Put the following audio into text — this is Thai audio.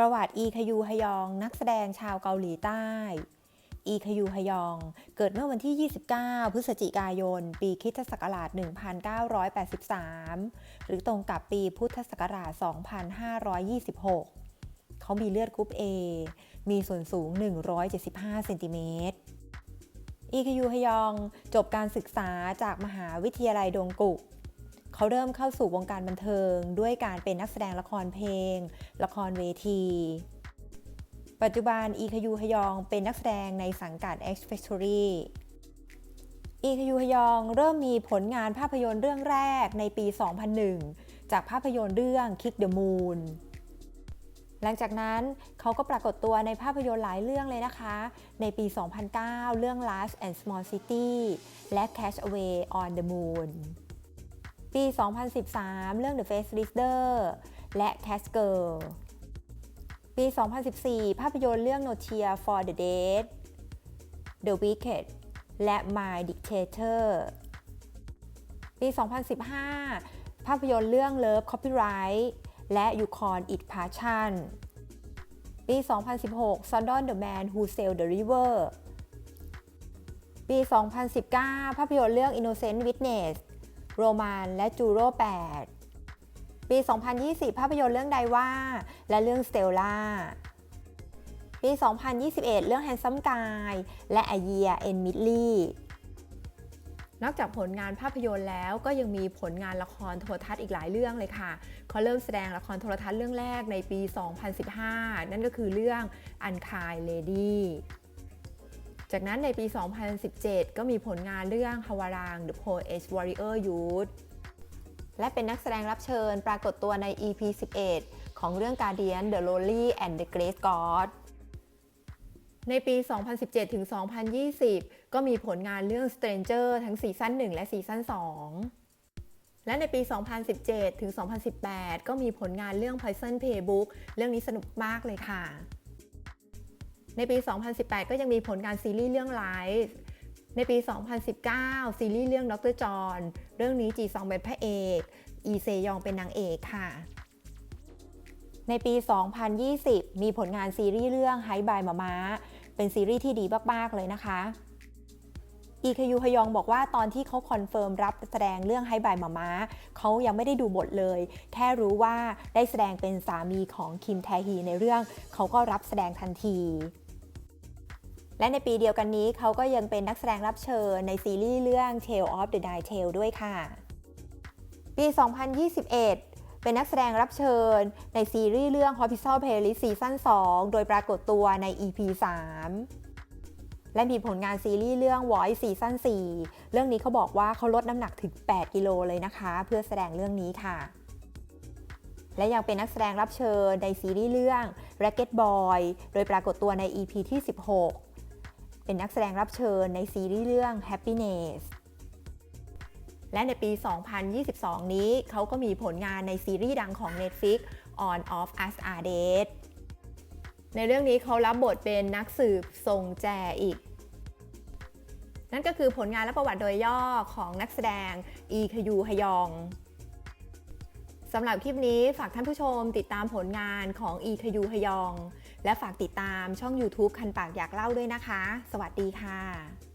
ประวัติอีคยูฮยอง นักแสดงชาวเกาหลีใต้ อีคยูฮยอง เกิดเมื่อวันที่ 29 พฤศจิกายน ปีคิตศักราช 1983 หรือตรงกับปีพุทธศักราช 2526 เขามีเลือดกรุ๊ป A มีส่วนสูง 175 เซนติเมตรอีคยูฮยอง จบการศึกษาจากมหาวิทยาลัยดงกุก เขาเริ่มเข้าสู่วงการบันเทิง ด้วยการเป็นนักแสดงละครเพลง ละครเวที ปัจจุบันอีคยูฮยองเป็นนักแสดงในสังกัด X Factory อีคยูฮยองเริ่มมีผลงานภาพยนตร์เรื่องแรกในปี 2001 จากภาพยนตร์เรื่อง Kick the Moon หลังจากนั้นเขาก็ปรากฏตัวในภาพยนตร์หลายเรื่องเลยนะคะ ในปี 2009 เรื่อง Large and Small City และ Catch Away on the Moon ปี 2013 เรื่อง The Face Reader และ Catch Girl ปี 2014 ภาพยนตร์เรื่อง No Tear for the Dead The Wicked และ My Dictator ปี 2015 ภาพยนตร์เรื่อง Love Copyright และ You Con It Passion ปี 2016 Sundon the Man Who Sailed the River ปี 2019 ภาพยนตร์เรื่อง Innocent Witness โรมานและจูโร่8ปี 2020 ภาพยนตร์เรื่องไดว่าและเรื่องสเตลล่าปี 2021 เรื่อง Handsome Guy และ A Year in Midley นอกจากผลงานภาพยนตร์แล้วก็ยังมีผลงานละครโทรทัศน์อีกหลายเรื่องเลยค่ะ เขาเริ่มแสดงละครโทรทัศน์เรื่องแรกในปี 2015 นั่นก็คือเรื่อง Unkind Lady จากนั้นในปี 2017 ก็มีผลงานเรื่อง h a w a r a n g The Poet Warrior Youth และเป็นนักแสดงรับเชิญปรากฏตัวใน EP 11 ของเรื่อง Guardian The Lonely and the Great God ในปี 2017 ถึง 2020 ก็มีผลงานเรื่อง Stranger ทั้งซีซั่น 1 และซีซั่น 2 และในปี 2017 ถึง 2018 ก็มีผลงานเรื่อง Poison Playbook เรื่องนี้สนุกมากเลยค่ะ ในปี 2018 ก็ยังมีผลงานซีรีส์เรื่อง Life ในปี 2019 ซีรีส์เรื่องดรจอห์นเรื่องนี้จีซองเป็นพระเอก อีเซยองเป็นนางเอกค่ะ ในปี 2020 มีผลงานซีรีส์เรื่องไฮบายมาม้าเป็นซีรีส์ที่ดีมาก ๆ เลยนะคะ อีคยูฮยองบอกว่าตอนที่เขาคอนเฟิร์มรับแสดงเรื่องไฮบายมาม้าเขายังไม่ได้ดูบทเลย แค่รู้ว่าได้แสดงเป็นสามีของคิมแทฮีในเรื่อง เขาก็รับแสดงทันที และในปีเดียวกันนี้เขาก็ยังเป็นนักแสดงรับเชิญในซีรีส์เรื่อง Tale of the Night Tale ด้วยค่ะ ปี 2021เป็นนักแสดงรับเชิญในซีรีส์เรื่อง Hospital Playlist ซีซั่น2 โดยปรากฏตัวใน EP 3 และมีผลงานซีรีส์เรื่อง Voice ซีซั่น4 เรื่องนี้เขาบอกว่าเขาลดน้ำหนักถึง 8 กิโลเลยนะคะ เพื่อแสดงเรื่องนี้ค่ะ และยังเป็นนักแสดงรับเชิญในซีรีส์เรื่อง Racket Boy โดยปรากฏตัวใน EP ที่ 16 เป็นนักแสดงรับเชิญในซีรีส์เรื่อง Happiness และในปี 2022 นี้เขาก็มีผลงานในซีรีส์ดังของ Netflix On Off Us Are Dead ในเรื่องนี้เขารับบทเป็นนักสืบทรงแจอีก นั่นก็คือผลงานและประวัติโดยย่อของนักแสดงอีคยูฮยอง สำหรับคลิปนี้ฝากท่านผู้ชมติดตามผลงานของอีทยูฮยอง และฝากติดตามช่อง YouTube คันปากอยากเล่าด้วยนะคะ สวัสดีค่ะ